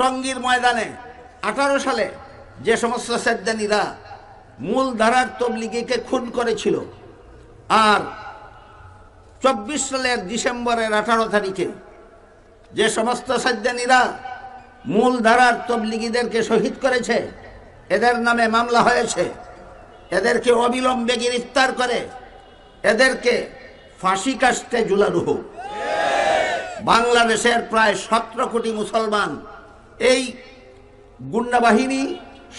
টঙ্গীর ময়দানে, আঠারো সালে যে সমস্ত সেদ্দানিরা মূল ধারার তবলিগিকে খুন করেছিল, আর চব্বিশ সালের ডিসেম্বরের আঠারো তারিখে যে সমস্ত সাজ্জানীরা মূল ধারার তবলিগীদেরকে শহীদ করেছে, এদের নামে মামলা হয়েছে, এদেরকে অবিলম্বে গ্রেফতার করে, এদেরকে ফাঁসি কাস্তে ঝুলানো হোক। বাংলাদেশের প্রায় সতেরো কোটি মুসলমান এই গুন্ডা বাহিনী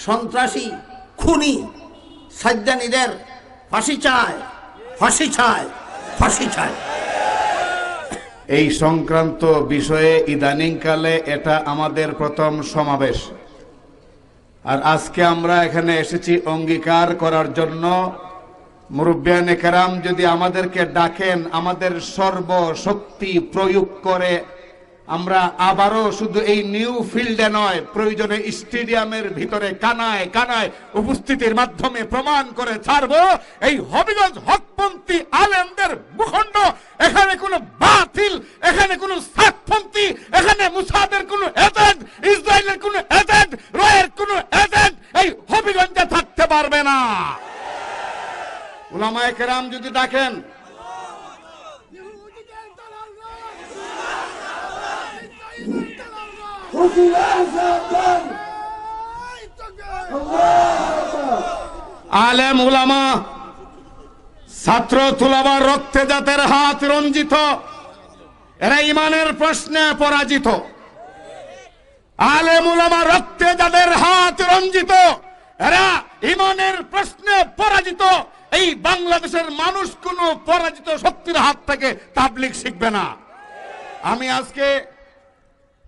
সন্ত্রাসী, খুনি, সাজ্জানীদের ফাঁসি চায় ফাঁসি চায় ফাঁসি চায়। এই সংক্রান্ত বিষয়ে ইদানিংকালে এটা আমাদের প্রথম সমাবেশ। আর আজকে আমরা এখানে এসেছি অঙ্গীকার করার জন্য। মুরব্বিয়ান কেরাম, যদি আমাদেরকে ডাকেন, আমাদের সর্বশক্তি প্রয়োগ করে আমরা আবারও শুধু এই নিউ ফিল্ডে নয়, প্রয়োজনে স্টেডিয়ামের ভিতরে কানায় কানায় উপস্থিতির মাধ্যমে প্রমাণ করে ছাড়বো। এই হবিগঞ্জ হকপন্থী আলেমদের ভূখণ্ড, এখানে কোনো বাতিল, এখানে কোনো সাতপন্থী, এখানে মুসাদের কোনো এজেন্ট, ইসরায়েলের কোনো এজেন্ট, রয়ের কোনো এজেন্ট এই হবিগঞ্জে থাকতে পারবে না। উলামায়ে কেরাম যদি ডাকেন আলেম উলামা, ছাত্র তুলাবার রক্তে জাতের হাত রঞ্জিত, এরা ইমানের প্রশ্নে পরাজিত। আলেম উলামা রক্তে যাদের হাত রঞ্জিত, এরা ইমানের প্রশ্নে পরাজিত। এই বাংলাদেশের মানুষ কোন পরাজিত শক্তির হাত থেকে তাবলিক শিখবে না। আমি আজকে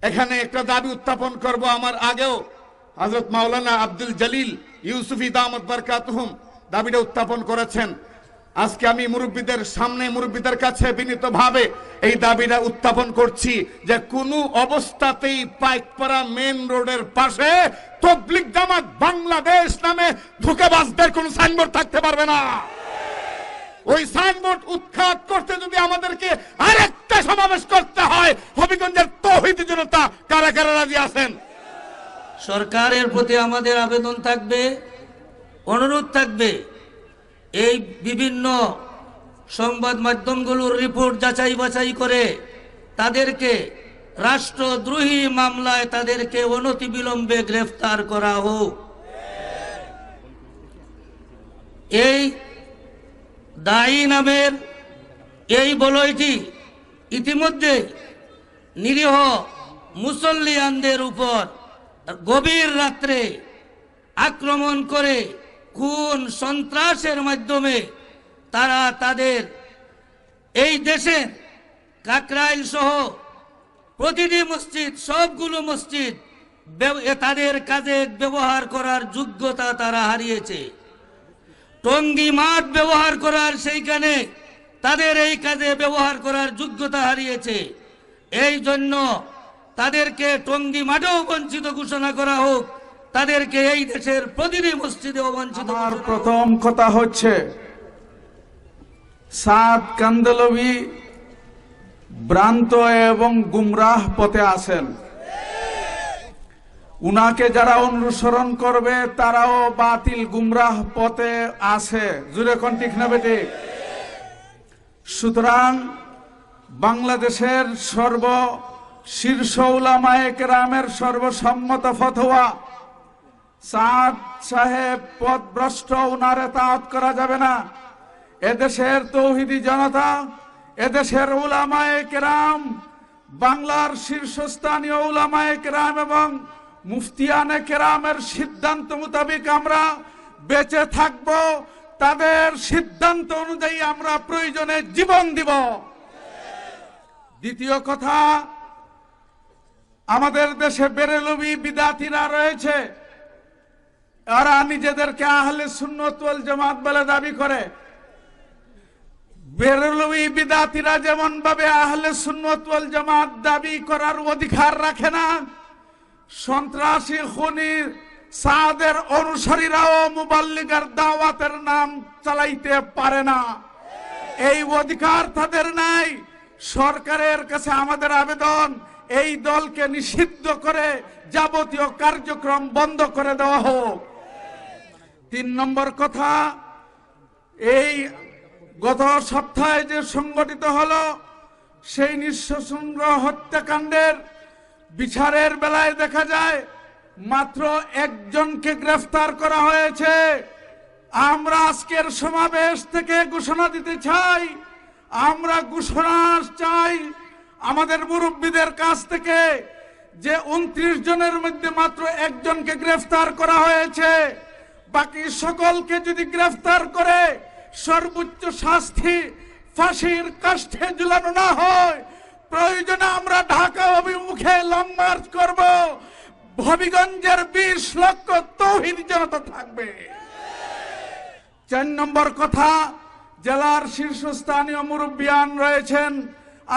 এখানে একটা দাবি উত্থাপন করব আমার আগেও। হজরত মাওলানা আব্দুল জলিল ইউসুফি দামত দাবিটা উত্থাপন করেছেন। আজকে আমি মুরব্বীদের সামনে মুরব্বীদের কাছে বিনীতভাবে এই দাবিটা উত্থাপন করছি যে কোনো অবস্থাতেই পাইকপাড়া মেন রোডের পাশে তবলিক জামাত বাংলাদেশ নামে ধুকেবাজদের কোনো সাইনবোর্ড থাকতে পারবে না। ওই সাইনবোর্ড উৎখাত করতে যদি আমাদেরকে আরেকটা সমাবেশ করতে হয়, হবিগঞ্জের তৌহিদ জনতা কারা কারা রাজি আছেন? সরকারের প্রতি আমাদের আবেদন থাকবে, অনুরোধ থাকবে, এই বিভিন্ন সংবাদ মাধ্যমগুলোর রিপোর্ট যাচাই বাছাই করে তাদেরকে রাষ্ট্রদ্রোহী মামলায় তাদেরকে অনতি অনতিবিলম্বে গ্রেফতার করা হোক। এই দায়ী নামের এই বলয়টি ইতিমধ্যে নিরীহ মুসল্লিয়ানদের উপর গভীর রাত্রে আক্রমণ করে খুন সন্ত্রাসের মাধ্যমে তারা তাদের এই দেশের কাকরাইল সহ প্রতিটি মসজিদ, সবগুলো মসজিদ তাদের কাজে ব্যবহার করার যোগ্যতা তারা হারিয়েছে। টঙ্গী মাঠ ব্যবহার করার সেইখানে তাদের এই কাজে ব্যবহার করার যোগ্যতা হারিয়েছে। এই জন্য তাদেরকে টঙ্গি মাঠেও বঞ্চিত ঘোষণা করা হোক তাদেরকে এই দেশের প্রতিটি মসজিদেও বঞ্চিত আমার প্রথম কথা হচ্ছে সাদ কান্দলবি ভ্রান্ত এবং গুমরাহ পথে আছেন উনাকে যারা অনুসরণ করবে, তারাও বাতিল গুমরাহ পথে আছে। জুড়ে কোন ঠিক না বেটে? সুতরাং বাংলাদেশের সর্ব শীর্ষ উলামায়ে কেরামের সর্বসম্মত ফতোয়া। সাদ সাহেব পদভ্রষ্ট, উনারে তাওয়াত করা যাবে না। এদেশের তৌহিদি জনতা, এদেশের উলামায়ে কেরাম, বাংলার শীর্ষস্থানীয় উলামায়ে কেরাম এবং মুফতিয়ানে কেরামের সিদ্ধান্ত মোতাবেক আমরা বেঁচে থাকব, তাদের সিদ্ধান্ত অনুযায়ী আমরা প্রয়োজনে জীবন দিব। দ্বিতীয় কথা, আমাদের দেশে বেরেলবি বিদাতিরা রয়েছে। এরা নিজেদেরকে আহলে সুন্নত ওয়াল জামাত বলে দাবি করে। বেরলবি বিদাতিরা যেমন ভাবে আহলে সুন্নত ওয়াল জামাত দাবি করার অধিকার রাখে না সন্ত্রাসী খুনি সাদের অনুসারীরাও মুবাল্লিগার দাওয়াতের নাম চালাইতে পারে না। এই অধিকার তাদের নাই। সরকারের কাছে আমাদের আবেদন, এই দলকে নিষিদ্ধ করে যাবতীয় কার্যক্রম বন্ধ করে দেওয়া হোক। তিন নম্বর কথা, এই গত সপ্তাহে যে সংগঠিত হলো, সেই নিঃশঙ্গ হত্যাকাণ্ডের বিচারের বেলায় দেখা যায়, মাত্র একজনকে গ্রেফতার করা হয়েছে। আমরা আজকের সমাবেশ থেকে ঘোষণা দিতে চাই, আমরা ঘোষণা চাই আমাদের মুরব্বীদের কাছ থেকে যে উনত্রিশ জনের মধ্যে মাত্র একজনকে গ্রেফতার করা হয়েছে। বাকি সকলকে যদি গ্রেফতার করে, সর্বোচ্চ শাস্তি ফাঁসির কাষ্ঠে ঝুলানো না হয় প্রয়োজনে আমরা ঢাকা অভিমুখে লং মার্চ করব। হবিগঞ্জের বিশ লক্ষ তৌহিদ জনতা থাকবে। চার নম্বর কথা, জেলার শীর্ষস্থানীয় মুরব্বিয়ান রয়েছেন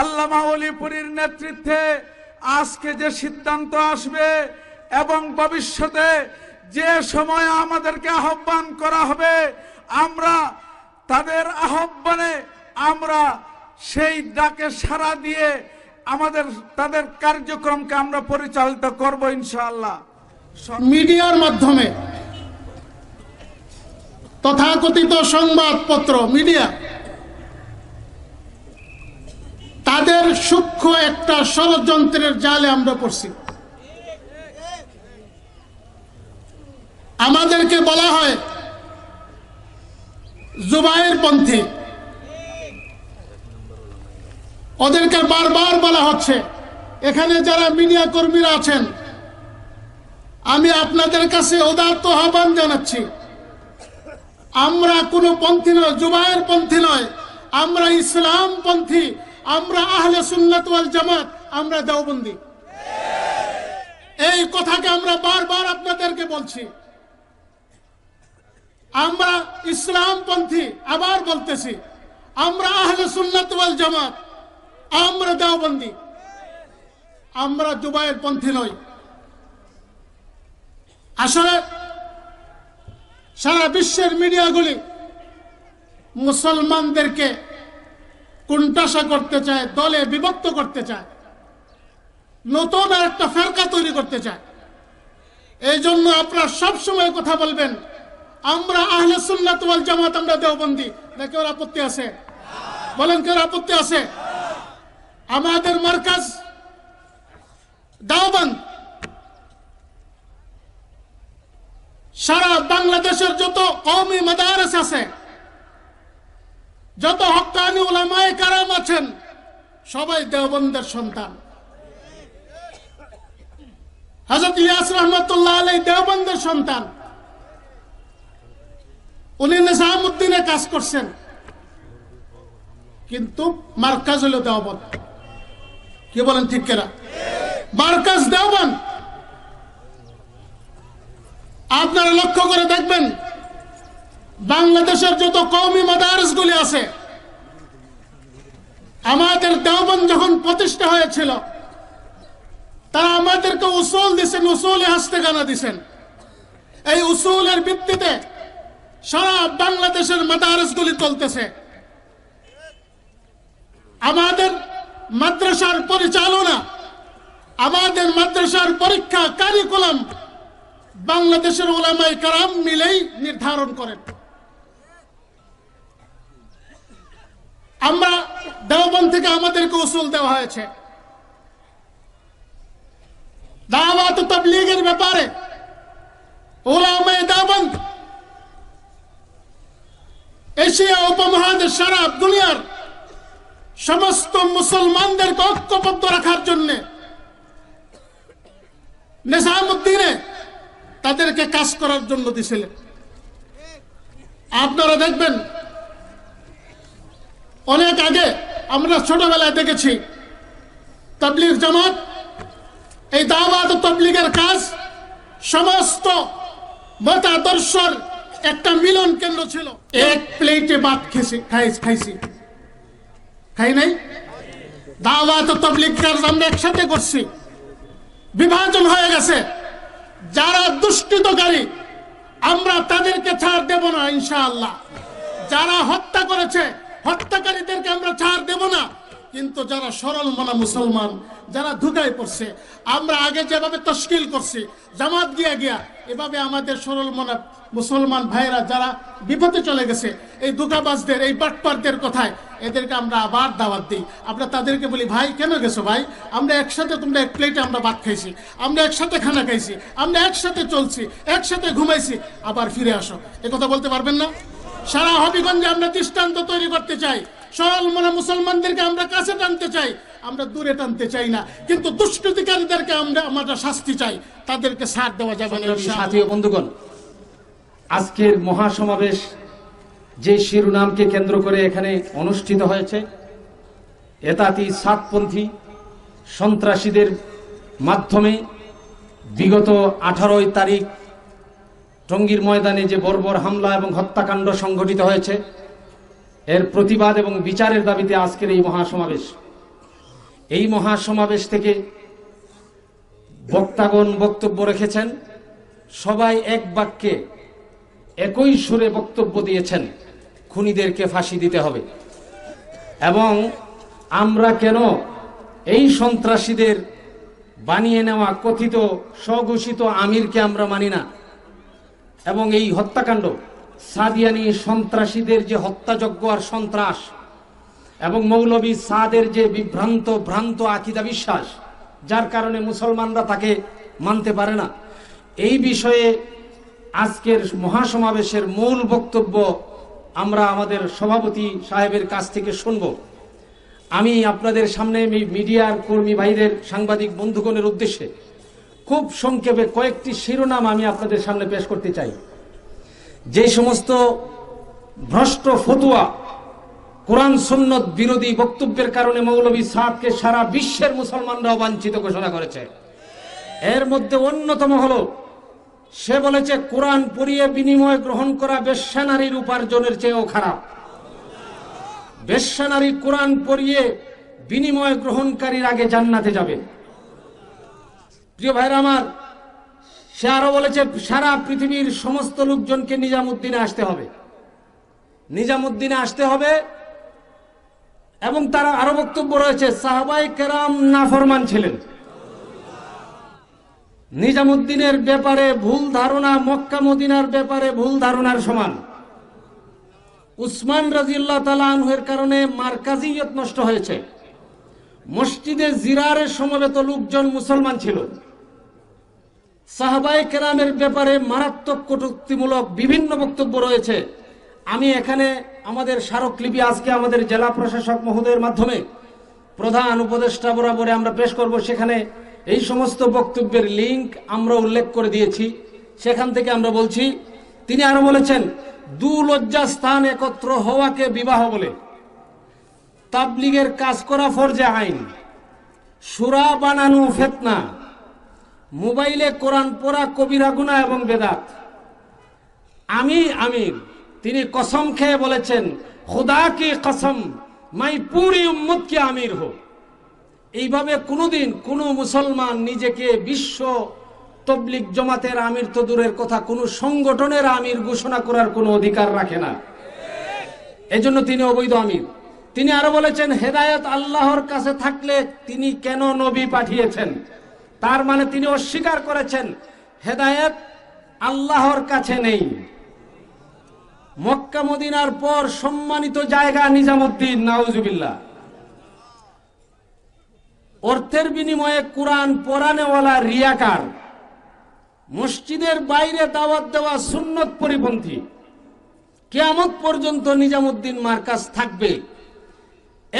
আল্লামা অলিপুরীর নেতৃত্বে। আজকে যে সিদ্ধান্ত আসবে এবং ভবিষ্যতে যে সময় আমাদেরকে আহ্বান করা হবে, আমরা তাদের আহ্বানে আমরা সেই ডাকে সাড়া দিয়ে আমাদের, তাদের কার্যক্রমকে আমরা পরিচালিত করব ইনশাআল্লাহ। মিডিয়ার মাধ্যমে তথাকথিত সংবাদপত্র, মিডিয়া, তাদের সূক্ষ্ম একটা ষড়যন্ত্রের জালে আমরা পড়ছি। আমাদেরকে বলা হয়, জুবাইর পন্থী ওদেরকে বারবার বলা হচ্ছে, এখানে যারা মিডিয়া কর্মীরা আছেন, আমি আপনাদের কাছে উদাত্ত আহ্বান জানাচ্ছি। আমরা কোনো পন্থী নয়, জুবায়ের পন্থী নয়, আমরা ইসলাম পন্থী, আমরা আহলে সুন্নাত ওয়াল জামাত, আমরা দেওবন্দি। এই কথাকে আমরা বারবার আপনাদেরকে বলছি। আমরা ইসলাম পন্থী, আবার বলতেছি, আমরা আহলে সুন্নাত ওয়াল জামাত আমরা দেওবন্দি। আমরা জুবায়ের পন্থী নই। আসলে সারা বিশ্বের মিডিয়াগুলি মুসলমানদেরকে কুণ্ঠাসা করতে চায়, দলে বিভক্ত করতে চায়, নতুন আর একটা ফেরকা তৈরি করতে চায়। এই জন্য আপনারা সবসময় কথা বলবেন, আমরা আহলে সুন্নাত জামাত, আমরা দেওবন্দি। না কেউ আপত্তি আছে? বলেন কেউ আপত্তি আছে? আমাদের মার্কাজ দাওবন্দ সারা বাংলাদেশের যত কওমি মাদারেস আছে, যত হক্কানি ওলামায়ে কারাম আছেন, সবাই দেওবন্দের সন্তান। হজরত ইয়াস রহমতুল্লাহ আলাই দেওবন্দের সন্তান। উনি নিজামুদ্দিনে কাজ করছেন, কিন্তু মার্কাজ হলো দেওবন্দ। কি বলেন ঠিক কেনা? মার্কাজ দেওবন্দ। আপনারা লক্ষ্য করে দেখবেন, বাংলাদেশের যত কৌমি মাদারস গুলি আছে, আমাদের দেওবন যখন প্রতিষ্ঠা হয়েছিল, তারা আমাদেরকে উসুল দিছেন, উসুলে হাসতে গানা দিছেন। এই উসুলের ভিত্তিতে সারা বাংলাদেশের মাদারস গুলি চলতেছে। আমাদের মাদ্রাসার পরিচালনা, আমাদের মাদ্রাসার পরীক্ষা কারিকুলাম বাংলাদেশের ওলামাই কারাম মিলেই নির্ধারণ করেন। আমরা দেওবন থেকে আমাদেরকে উসুল দেওয়া হয়েছে। দাওয়াত তবলিগের ব্যাপারে ওলামাই দেওবন্দ, এশিয়া উপমহাদেশ সারা দুনিয়ার সমস্ত মুসলমানদেরকে ঐক্যবদ্ধ রাখার জন্য নিজামুদ্দিনে তাদেরকে কাজ করার জন্য দিছিলেন। আপনারা দেখবেন, অনেক আগে আমরা ছোটবেলায় দেখেছি, তবলিগ জামাত, এই দাওয়াত তবলিগের কাজ সমস্ত মতাদর্শর একটা মিলন কেন্দ্র ছিল। এক প্লেটে ভাত খেয়েছি খাই খাইছি। খাই নাই? দাওয়াত ও তবলিগ কাজ আমরা একসাথে করছি। বিভাজন হয়ে গেছে। যারা দুষ্কৃতকারী, আমরা তাদেরকে ছাড় দেব না, ইনশাআল্লাহ। যারা হত্যা করেছে, হত্যাকারীদেরকে আমরা ছাড় দেব না। কিন্তু যারা সরল মানা মুসলমান, যারা ধুকায় পড়ছে, আমরা আগে যেভাবে তশকিল করছি, জামাত গিয়া গিয়া, এভাবে আমাদের সরল মনা মুসলমান ভাইরা যারা বিপদে চলে গেছে, এই দুকাবাজদের এই বাটপারদের কথায় এদেরকে আমরা আবার দাওয়াত দিই। আমরা তাদেরকে বলি, ভাই, কেন গেছো ভাই? আমরা একসাথে তোমরা এক প্লেটে আমরা ভাত খাইছি, আমরা একসাথে খানা খাইছি, আমরা একসাথে চলছি, একসাথে ঘুমাইছি, আবার ফিরে আসো। এ কথা বলতে পারবেন না? সারা হবিগঞ্জে আমরা দৃষ্টান্ত তৈরি করতে চাই। সরল মনে মুসলমানদেরকে আমরা কাছে টানতে চাই আমরা দূরে টানতে চাই না। কিন্তু দুষ্কৃতিকারীদেরকে আমরা আমরা শাস্তি চাই। তাদেরকে সাথ দেওয়া যাবে না সাথী ও বন্ধুগণ আজকের মহাসমাবেশ যে শিরোনামকে কেন্দ্র করে এখানে অনুষ্ঠিত হয়েছে এতাতি সাতপন্থী সন্ত্রাসীদের মাধ্যমে বিগত আঠারোই তারিখ টঙ্গীর ময়দানে যে বর্বর হামলা এবং হত্যাকাণ্ড সংঘটিত হয়েছে এর প্রতিবাদ এবং বিচারের দাবিতে আজকের এই মহাসমাবেশ। এই মহাসমাবেশ থেকে বক্তাগণ বক্তব্য রেখেছেন। সবাই এক বাক্যে একই সুরে বক্তব্য দিয়েছেন, খুনিদেরকে ফাঁসি দিতে হবে। এবং আমরা কেন এই সন্ত্রাসীদের বানিয়ে নেওয়া কথিত স্বঘোষিত আমিরকে আমরা মানি না? এবং এই হত্যাকাণ্ড সাদিয়ানি সন্ত্রাসীদের যে হত্যাযজ্ঞ আর সন্ত্রাস, এবং মৌলবী সাদের যে বিভ্রান্ত ভ্রান্ত আকিদা বিশ্বাস, যার কারণে মুসলমানরা তাকে মানতে পারে না। এই বিষয়ে আজকের মহাসমাবেশের মূল বক্তব্য আমরা আমাদের সভাপতি সাহেবের কাছ থেকে শুনব। আমি আপনাদের সামনে মিডিয়ার কর্মী ভাইদের সাংবাদিক বন্ধুগণের উদ্দেশ্যে খুব সংক্ষেপে কয়েকটি শিরোনাম আমি আপনাদের সামনে পেশ করতে চাই। যে সমস্ত ভ্রষ্ট ফতুয়া, কোরআন, সুন্নত বিরোধী বক্তব্যের কারণে মৌলবী সাদকে সারা বিশ্বের মুসলমানরা অবাঞ্ছিত ঘোষণা করেছে। এর মধ্যে অন্যতম হলো, সে বলেছে, কোরআন পড়িয়ে বিনিময় গ্রহণ করা বেশ্যানারীর উপার্জনের চেয়েও খারাপ। বেশ্যানারী কোরআন পড়িয়ে বিনিময় গ্রহণকারীর আগে জান্নাতে যাবে। প্রিয় ভাইরা আমার সে আরও বলেছে, সারা পৃথিবীর সমস্ত লোকজনকে নিজামুদ্দিনে আসতে হবে। নিজামুদ্দিনে আসতে হবে। এবং তারা আরও বক্তব্য রয়েছে, সাহাবাই কেরাম নাফরমান ছিলেন। নিজামুদ্দিনের ব্যাপারে ভুল ধারণা, মক্কা মদিনার ব্যাপারে ভুল ধারণার সমান। উসমান রাজিউল্লাহ তালা আনহের কারণে মার্কাজিয়ত নষ্ট হয়েছে। মসজিদে জিরারের সমবেত লোকজন মুসলমান ছিল। সাহাবাই কেরামের ব্যাপারে মারাত্মক কটুক্তিমূলক বিভিন্ন বক্তব্য রয়েছে। আমি এখানে আমাদের স্মারকলিপি আজকে আমাদের জেলা প্রশাসক মহোদয়ের মাধ্যমে প্রধান উপদেষ্টা বরাবরে আমরা পেশ করব। সেখানে এই সমস্ত বক্তব্যের লিঙ্ক আমরা উল্লেখ করে দিয়েছি। সেখান থেকে আমরা বলছি, তিনি আরও বলেছেন দু লজ্জা স্থান একত্র হওয়াকে বিবাহ বলে। তাবলিগের কাজ করা ফরজে আইন। সুরা বানানো ফেতনা। মোবাইলে কোরআন পড়া কবিরা গুনা এবং বেদাত। আমি আমির, তিনি কসম খেয়ে বলেছেন, খুদা কি কসম, মাই পুরি উম্মত কি আমির হো। এইভাবে কোনোদিন কোনো মুসলমান নিজেকে বিশ্ব তবলিক জমাতের আমির তো দূরের কথা, কোনো সংগঠনের আমির ঘোষণা করার কোনো অধিকার রাখে না। এজন্য তিনি অবৈধ আমির। তিনি আরও বলেছেন, হেদায়ত আল্লাহর কাছে থাকলে তিনি কেন নবী পাঠিয়েছেন? তার মানে তিনি অস্বীকার করেছেন, হেদায়ত আল্লাহর কাছে নেই। মক্কা মদিনার পর সম্মানিত জায়গা নিজামুদ্দিন, নাউজুবিল্লাহ। অর্থের বিনিময়ে কোরআন পরানেওয়ালা রিয়াকার, মসজিদের বাইরে দাওয়াত দেওয়া সুন্নত পরিপন্থী, কেয়ামত পর্যন্ত নিজামুদ্দিন মার্কাজ থাকবে।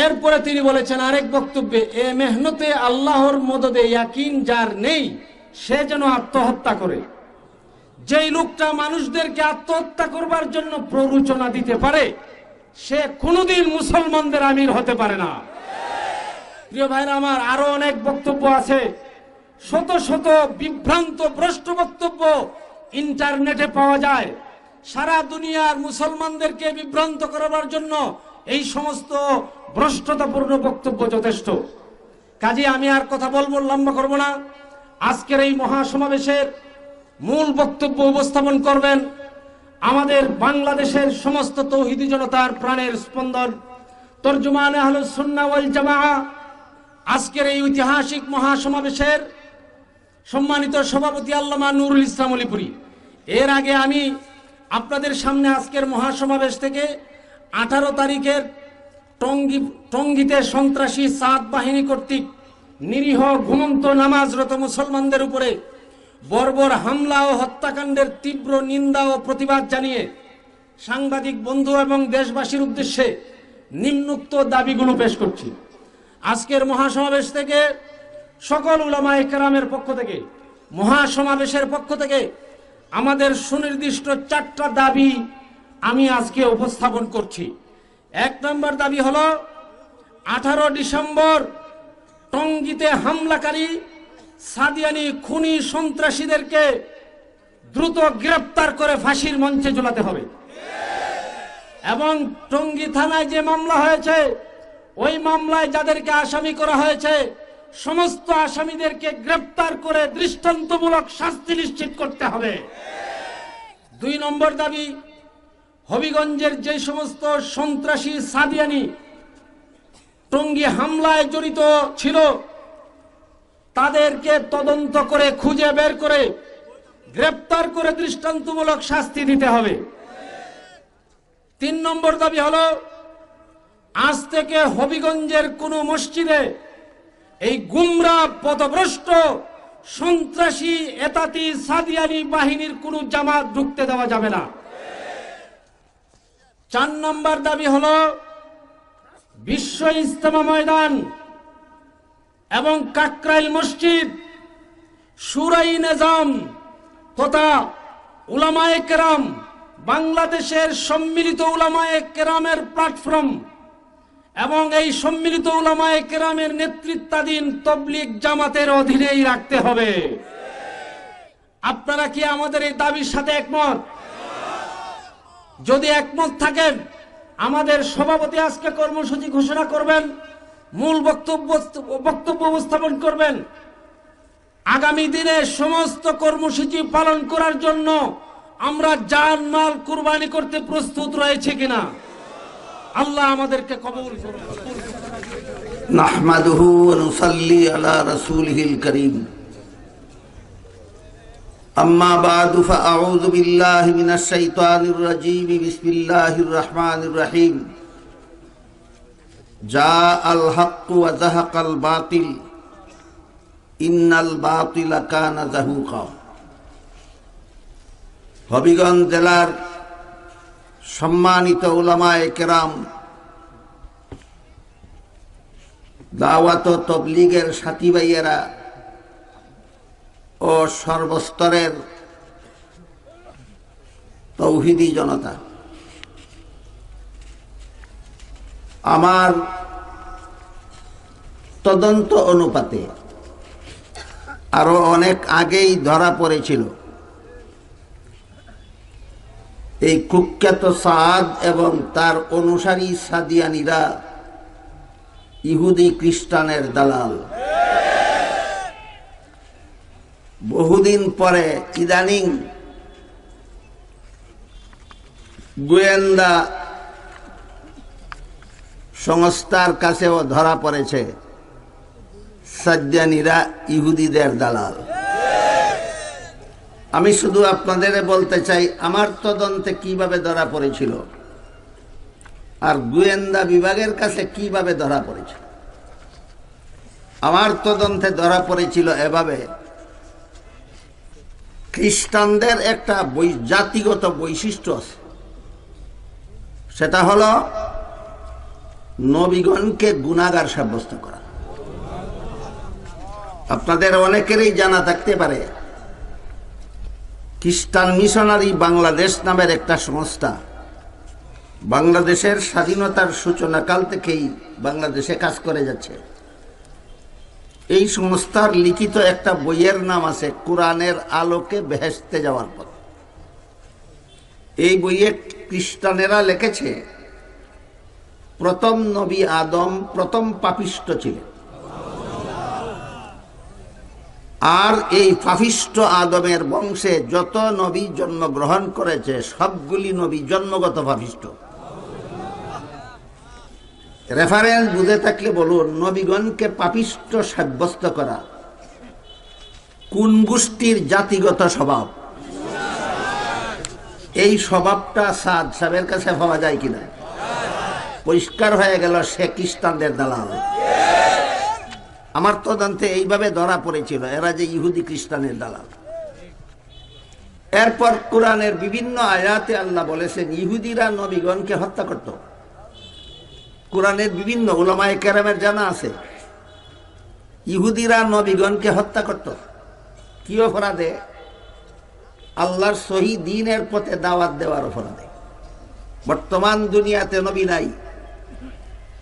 এরপরে তিনি বলেছেন, আরেক বক্তব্যে, এ মেহনতে আল্লাহর মদদে যার নেই, সে যেন আত্মহত্যা করে। যেই লোকটা মানুষদেরকে আত্মহত্যা করবার জন্য প্ররোচনা দিতে পারে, সে কোনোদিন মুসলমানদের আমির হতে পারে না। প্রিয় ভাইরা আমার, আরও অনেক বক্তব্য আছে। শত শত বিভ্রান্ত ভ্রষ্ট বক্তব্য ইন্টারনেটে পাওয়া যায়। সারা দুনিয়ার মুসলমানদেরকে বিভ্রান্ত করবার জন্য এই সমস্ত ভ্রষ্টতাপূর্ণ বক্তব্য যথেষ্ট। কাজে আমি আর কথা বলব, লম্বা করব না। আজকের এই মহাসমাবেশের মূল বক্তব্য উপস্থাপন করবেন আমাদের বাংলাদেশের সমস্ত তৌহিদি জনতার প্রাণের স্পন্দন। তর্জমান আহলুস সুন্নাহ ওয়াল জামাআ, আজকের এই ঐতিহাসিক মহাসমাবেশের সম্মানিত সভাপতি আল্লামা নুরুল ইসলাম অলিপুরি। এর আগে আমি আপনাদের সামনে আজকের মহাসমাবেশ থেকে আঠারো তারিখের টঙ্গি, টঙ্গিতে সন্ত্রাসী সাত বাহিনী কর্তৃক নিরীহ ঘুমন্ত নামাজরত মুসলমানদের উপরে বর্বর হামলা ও হত্যাকাণ্ডের তীব্র নিন্দা ও প্রতিবাদ জানিয়ে সাংবাদিক, বন্ধু এবং দেশবাসীর উদ্দেশ্যে নিম্নুক্ত দাবিগুলো পেশ করছি। আজকের মহাসমাবেশ থেকে সকল উলামা একরামের পক্ষ থেকে, মহাসমাবেশের পক্ষ থেকে আমাদের সুনির্দিষ্ট চারটা দাবি আমি আজকে উপস্থাপন করছি। এক নম্বর দাবি হলো, আঠারো ডিসেম্বর টঙ্গিতে হামলাকারী সাদিয়ানি খুনি সন্ত্রাসীদেরকে দ্রুত গ্রেপ্তার করে ফাঁসির মঞ্চে ঝোলাতে হবে। এবং টঙ্গী থানায় যে মামলা হয়েছে, ওই মামলায় যাদেরকে আসামি করা হয়েছে, সমস্ত আসামিদেরকে গ্রেপ্তার করে দৃষ্টান্তমূলক শাস্তি নিশ্চিত করতে হবে। দুই নম্বর দাবি হবিগঞ্জের যে সমস্ত সন্ত্রাসী সাদিয়ানি টঙ্গী হামলায় জড়িত ছিল, তাদেরকে তদন্ত করে, খুঁজে বের করে, গ্রেপ্তার করে দৃষ্টান্তমূলক শাস্তি দিতে হবে। তিন নম্বর দাবি হলো, আজ থেকে হবিগঞ্জের কোন মসজিদে এই গুমরা পথভ্রষ্ট সন্ত্রাসী, এতাতি, সাদিয়ানি বাহিনীর কোন জামাত ঢুকতে দেওয়া যাবে না। চার নম্বর দাবি হলো বিশ্ব ইস্তেমা ময়দান এবং কাকরাইল মসজিদ, সুরাই নিজাম তথা উলামায়ে কেরাম, বাংলাদেশের সম্মিলিত উলামায়ে কেরামের প্ল্যাটফর্ম এবং এই সম্মিলিত উলামায়ে কেরামের নেতৃত্বাধীন তবলিগ জামাতের অধীনেই রাখতে হবে। আপনারা কি আমাদের এই দাবির সাথে একমত? যদি একমত থাকেন, আমাদের সভাপতি আজকে কর্মসূচি ঘোষণা করবেন, মূল বক্তব্য বক্তব্য উপস্থাপন করবেন। আগামী দিনে সমস্ত কর্মসূচি পালন করার জন্য আমরা জান মাল কুরবানি করতে প্রস্তুত রয়েছে কিনা? আল্লাহ আমাদেরকে কবুল করুন। নাহমাদুহু ওয়া নুসাল্লি আলা রাসূলিহিল কারীম। أما بعد فأعوذ بالله من الشيطان الرجيم بسم الله الرحمن الرحيم جاء الحق وزهق الباطل إن الباطل كان زهوقا হবিগঞ্জ জেলার সম্মানিত ওলামায়ে কেরাম দাওয়াত তবলিগের সাথী ভাইয়েরা ও সর্বস্তরের তৌহিদি জনতা। আমার তদন্ত অনুপাতে আরও অনেক আগেই ধরা পড়েছিল এই কুখ্যাত সাদ এবং তার অনুসারী সাদিয়ানিরা ইহুদি খ্রিস্টানের দালাল। বহুদিন পরে ইদানিং গোয়েন্দা সংস্থার কাছেও ধরা পড়েছে সাজ্জানিরা ইহুদিদের দালাল। আমি শুধু আপনাদের বলতে চাই, আমার তদন্তে কীভাবে ধরা পড়েছিল? আর গোয়েন্দা বিভাগের কাছে কীভাবে ধরা পড়েছিল? আমার তদন্তে ধরা পড়েছিল এভাবে খ্রিস্টানদের একটা জাতিগত বৈশিষ্ট্য আছে। সেটা হলো নবীগণকে গুণাগার সাব্যস্ত করা। আপনাদের অনেকেরই জানা থাকতে পারে, খ্রিস্টান মিশনারি বাংলাদেশ নামের একটা সংস্থা বাংলাদেশের স্বাধীনতার সূচনাকাল থেকেই বাংলাদেশে কাজ করে যাচ্ছে। এই সংস্থার লিখিত একটা বইয়ের নাম আছে, কোরআনের আলোকে বেহেস্তে যাওয়ার পথ। এই বইয়ে খ্রিস্টানেরা লিখেছে, প্রথম নবী আদম প্রথম পাপিষ্ট ছিলেন। আর এই পাপিষ্ট আদমের বংশে যত নবী জন্মগ্রহণ করেছে, সবগুলি নবী জন্মগত পাপিষ্ট রেফারেন্স বুঝে থাকলে বলুন, নবীগণকে পাপিষ্ট সাব্যস্ত করা। কোন গোষ্ঠীর জাতিগত স্বভাব? এই স্বভাবটা সাদ সাহেবের কাছে পাওয়া যায় কিনা? পরিষ্কার হয়ে গেল সে খ্রিস্টানদের দালাল। আমার তদন্তে এইভাবে ধরা পড়েছিল, এরা যে ইহুদি খ্রিস্টানের দালাল। এরপর কোরআনের বিভিন্ন আয়াতে আল্লাহ বলেছেন, ইহুদিরা নবীগণকে হত্যা করত। কোরআনের বিভিন্ন ওলামায় কেরামের জানা আছে। ইহুদিরা নবীগণকে হত্যা করত। কি অপরাধে? আল্লাহর সহি দিনের পথে দাওয়াত দেওয়ার অপরাধে। বর্তমান দুনিয়াতে নবী নাই।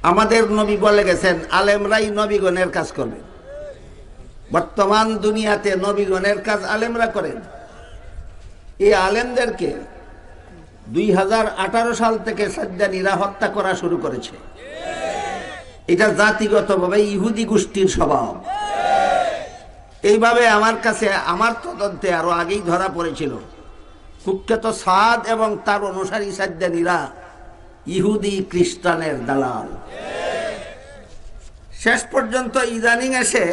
আমাদের নবী বলে গেছেন, আলেমরাই নবীগণের কাজ করবেন বর্তমান দুনিয়াতে নবীগণের কাজ আলেমরা করেন। এই আলেমদেরকে দুই হাজার আঠারো সাল থেকে সাজ্জানীরা হত্যা করা শুরু করেছে। এটা জাতিগতভাবে ইহুদি গোষ্ঠীর স্বভাব। এইভাবে আমার কাছে, আমার তদন্তে আরও আগেই ধরা পড়েছিল। কুখ্যাত সাদ এবং তার অনুসারী সাজ্জানীরা ইহুদি খ্রিস্টানের দালাল। শেষ পর্যন্ত ইদানিং এসে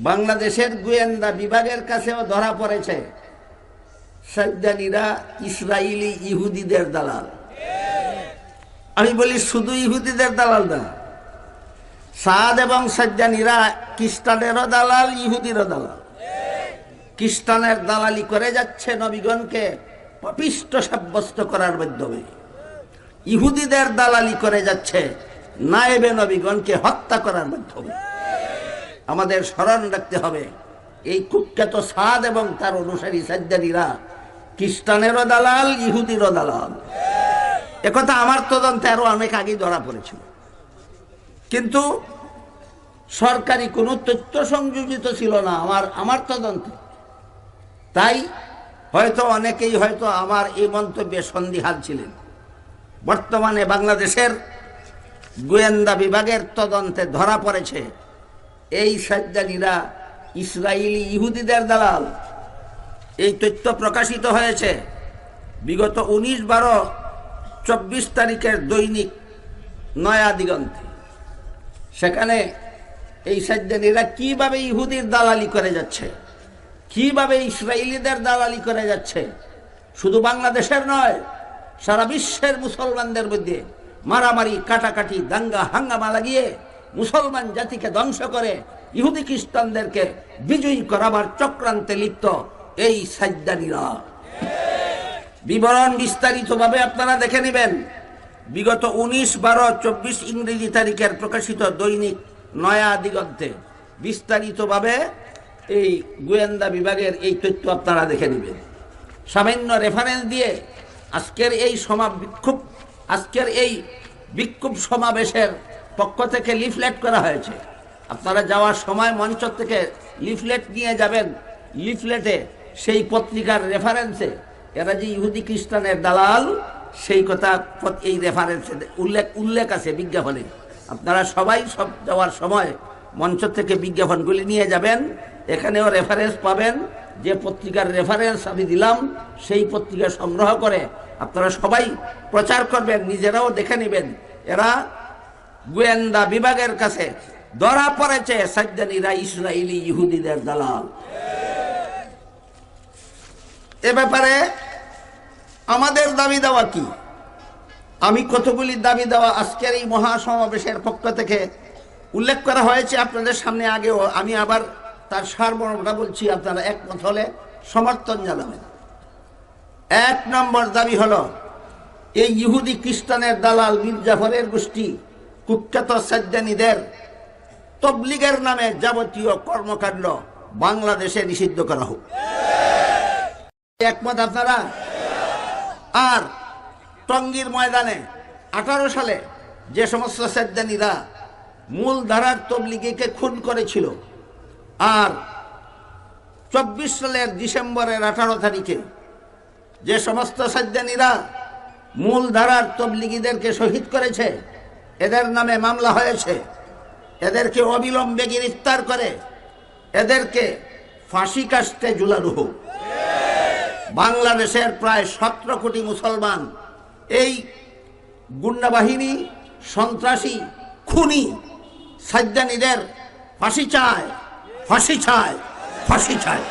বাংলাদেশের গোয়েন্দা বিভাগের কাছেও ধরা পড়েছে। সাজ্জানীরা ইসরায়েলি ইহুদিদের দালাল। আমি বলি, শুধু ইহুদিদের দালাল না, সাদ এবং সাজ্জানীরা খ্রিস্টানেরও দালাল, ইহুদিরও দালাল। খ্রিস্টানের দালালি করে যাচ্ছে নবীগণকে পপিষ্ট সাব্যস্ত করার মাধ্যমে। ইহুদিদের দালালি করে যাচ্ছে নায়েবে নবীগণকে হত্যা করার মাধ্যমে। আমাদের স্মরণ রাখতে হবে, এই কুখ্যাত সাদ এবং তার অনুসারী সাজ্জানীরা খ্রিস্টানেরও দালাল, ইহুদিরও দালাল। একথা আমার তদন্তে আরও অনেক আগেই ধরা পড়েছিল। কিন্তু সরকারি কোনো তথ্য সংযোজিত ছিল না আমার আমার তদন্তে। তাই হয়তো অনেকেই হয়তো আমার এই মন্তব্যে সন্দিহান ছিলেন। বর্তমানে বাংলাদেশের গোয়েন্দা বিভাগের তদন্তে ধরা পড়েছে, এই সাজ্জানীরা ইসরায়েলি ইহুদিদের দালাল। এই তথ্য প্রকাশিত হয়েছে বিগত উনিশ বারো চব্বিশ তারিখের দৈনিক নয়া দিগন্তে। সেখানে এই সাজ্জানীরা কীভাবে ইহুদির দালালি করে যাচ্ছে? কীভাবে ইসরায়েলিদের দালালি করে যাচ্ছে? শুধু বাংলাদেশের নয়, সারা বিশ্বের মুসলমানদের মধ্যে মারামারি, কাটাকাটি, দাঙ্গা, হাঙ্গামা লাগিয়ে মুসলমান জাতিকে ধ্বংস করে ইহুদি খ্রিস্টানদেরকে বিজয়ী করাবার চক্রান্তে লিপ্ত এই সাজ্জানীরা বিবরণ বিস্তারিতভাবে আপনারা দেখে নেবেন। বিগত উনিশ, বারো, চব্বিশ ইংরেজি তারিখের প্রকাশিত দৈনিক নয়া দিগন্তে বিস্তারিতভাবে এই গোয়েন্দা বিভাগের এই তথ্য আপনারা দেখে নেবেন। সামান্য রেফারেন্স দিয়ে আজকের এই সমা বিক্ষোভ আজকের এই বিক্ষোভ সমাবেশের পক্ষ থেকে লিফলেট করা হয়েছে। আপনারা যাওয়ার সময় মঞ্চ থেকে লিফলেট নিয়ে যাবেন। লিফলেটে সেই পত্রিকার রেফারেন্সে এরা যে ইহুদি খ্রিস্টানের দালাল, সেই কথা এই রেফারেন্সে উল্লেখ উল্লেখ আছে বিজ্ঞাপনে। আপনারা সবাই সব যাওয়ার সময় মঞ্চ থেকে বিজ্ঞাপনগুলি নিয়ে যাবেন, এখানেও রেফারেন্স পাবেন, যে পত্রিকার রেফারেন্স আমি দিলাম, সেই পত্রিকা সংগ্রহ করে আপনারা সবাই প্রচার করবেন, নিজেরাও দেখে নেবেন। এরা গোয়েন্দা বিভাগের কাছে ধরা পড়েছে সাজ্জানীরা ইসরায়েলি ইহুদিদের দালাল। এ ব্যাপারে আমাদের দাবি দেওয়া কি? আমি কতগুলি দাবি দেওয়া আজকের এই মহাসমাবেশের পক্ষ থেকে উল্লেখ করা হয়েছে আপনাদের সামনে আগেও। আমি আবার তার সারমর্মটা বলছি, আপনারা একমত হলে সমর্থন জানাবেন। এক নম্বর দাবি হলো, এই ইহুদি খ্রিস্টানের দালাল মির্জাফরের গোষ্ঠী কুখ্যাত সাজ্জানীদের তবলিগের নামে যাবতীয় কর্মকাণ্ড বাংলাদেশে নিষিদ্ধ করা হোক। একমত আপনারা? আর টঙ্গীর ময়দানে আঠারো সালে যে সমস্ত সাজ্জানীরা মূল ধারার তবলিগিকে খুন করেছিল, আর চব্বিশ সালের ডিসেম্বরের আঠারো তারিখে যে সমস্ত সাজ্জানীরা মূল ধারার তবলিগীদেরকে শহীদ করেছে, এদের নামে মামলা হয়েছে, এদেরকে অবিলম্বে গ্রেফতার করে, এদেরকে ফাঁসি কাস্টে ঝুলানো হোক। বাংলাদেশের প্রায় সতেরো কোটি মুসলমান। এই গুন্ডা বাহিনী সন্ত্রাসী, খুনি, সাজ্জানিদের ফাঁসি চায় ফাঁসি চায় ফাঁসি চায়।